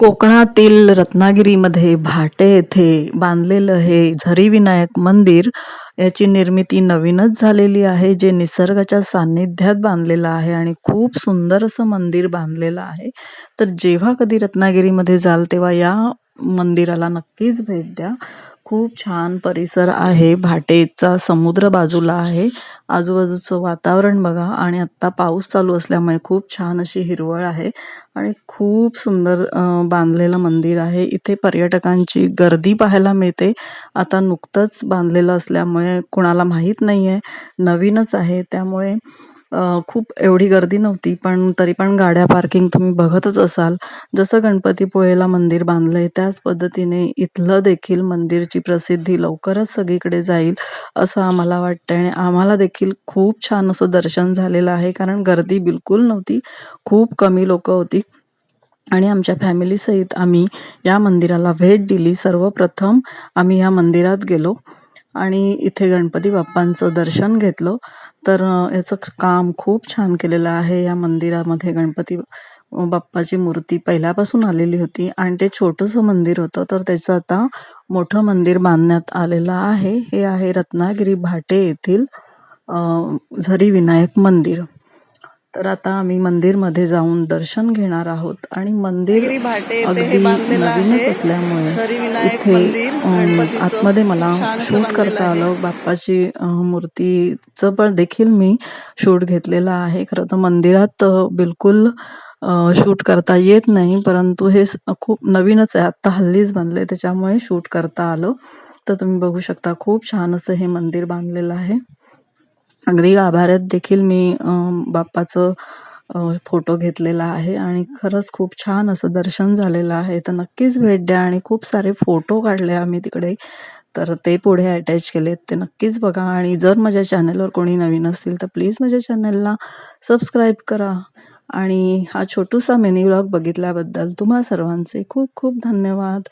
कोकणातील रत्नागिरीमध्ये भाटे येथे बांधलेलं हे झरी विनायक मंदिर याची निर्मिती नवीनच झालेली आहे जे निसर्गाच्या सान्निध्यात बांधलेलं आहे आणि खूप सुंदर असं मंदिर बांधलेलं आहे. तर जेव्हा कधी रत्नागिरीमध्ये जाल तेव्हा या मंदिराला नक्कीच भेट द्या. खूप छान परिसर आहे. भाटेचा समुद्र बाजूला आहे. आजूबाजूचं वातावरण बघा. आणि आत्ता पाऊस चालू असल्यामुळे खूप छान अशी हिरवळ आहे. आणि खूप सुंदर बांधलेलं मंदिर आहे. इथे पर्यटकांची गर्दी पाहायला मिळते. आता नुकतंच बांधलेलं असल्यामुळे कुणाला माहीत नाहीये. नवीनच आहे. त्यामुळे खूप एवढी गर्दी नव्हती पण तरी पण गाड्या पार्किंग तुम्ही बघतच असाल. जसं गणपतीपुळेला मंदिर बांधलंय त्याच पद्धतीने इथलं देखील मंदिरची प्रसिद्धी लवकरच सगळीकडे जाईल असं आम्हाला वाटतंय. आणि आम्हाला देखील खूप छान असं दर्शन झालेलं आहे कारण गर्दी बिलकुल नव्हती. खूप कमी लोक होती. आणि आमच्या फॅमिलीसहित आम्ही या मंदिराला भेट दिली. सर्वप्रथम आम्ही या मंदिरात गेलो. आणि इथे गणपती बाप्पांचं दर्शन घेतलं. तर याचं काम खूप छान केलेलं आहे. या मंदिरामध्ये गणपती बाप्पाची मूर्ती पहिल्यापासून आलेली होती आणि ते छोटंसं मंदिर होतं. तर त्याचं आता मोठं मंदिर बांधण्यात आलेलं आहे. हे आहे रत्नागिरी भाटे येथील झरी विनायक मंदिर. तर आता आम्ही मंदिरमध्ये जाऊन दर्शन घेणार आहोत. आणि मंदिर अगदी नवीनच. असल्यामुळे इथे आतमध्ये मला शूट करता. आलं. बाप्पाची मूर्तीचं पण देखील मी शूट घेतलेलं आहे. खरं तर मंदिरात बिलकुल शूट करता येत नाही. परंतु हे खूप नवीनच आहे. आत्ता हल्लीच बांधले त्याच्यामुळे शूट करता आलं. तर तुम्ही बघू शकता खूप छान असं हे मंदिर बांधलेलं आहे. अगदी गाभाऱ्यात देखील मी बाप्पाचं फोटो घेतलेला आहे आणि खरंच खूप छान असं दर्शन झालेलं आहे. तर नक्कीच भेट द्या आणि खूप सारे फोटो काढले आम्ही तिकडे. तर ते पुढे अटॅच केलेत ते नक्कीच बघा. आणि जर माझ्या चॅनलवर कोणी नवीन असतील तर प्लीज माझ्या चॅनलला सबस्क्राईब करा. आणि हा छोटूसा मिनी व्लॉग बघितल्याबद्दल तुम्हा सर्वांचे खूप खूप धन्यवाद.